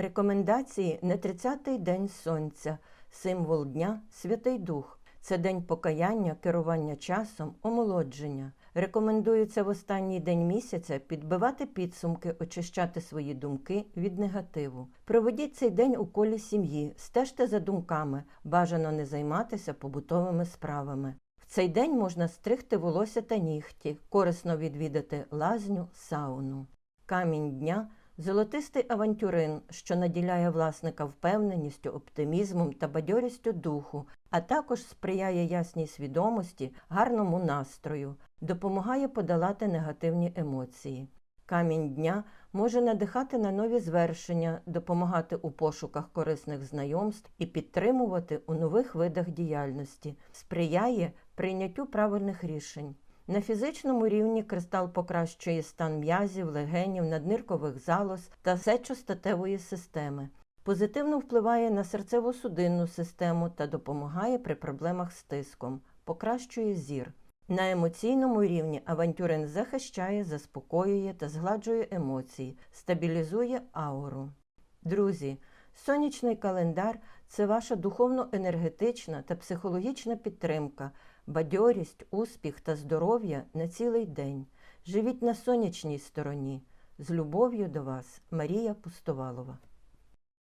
Рекомендації на 30-й день сонця, символ дня Святий Дух. Це день покаяння, керування часом, омолодження. Рекомендується в останній день місяця підбивати підсумки, очищати свої думки від негативу. Проведіть цей день у колі сім'ї, стежте за думками, бажано не займатися побутовими справами. В цей день можна стригти волосся та нігті, корисно відвідати лазню, сауну. Камінь дня золотистий авантюрин, що наділяє власника впевненістю, оптимізмом та бадьорістю духу, а також сприяє ясній свідомості, гарному настрою, допомагає подолати негативні емоції. Камінь дня може надихати на нові звершення, допомагати у пошуках корисних знайомств і підтримувати у нових видах діяльності, сприяє прийняттю правильних рішень. На фізичному рівні кристал покращує стан м'язів, легенів, надниркових залоз та сечостатевої системи. Позитивно впливає на серцево-судинну систему та допомагає при проблемах з тиском, покращує зір. На емоційному рівні авантюрин захищає, заспокоює та згладжує емоції, стабілізує ауру. Друзі, сонячний календар це ваша духовно-енергетична та психологічна підтримка, бадьорість, успіх та здоров'я на цілий день. Живіть на сонячній стороні. З любов'ю до вас, Марія Пустовалова.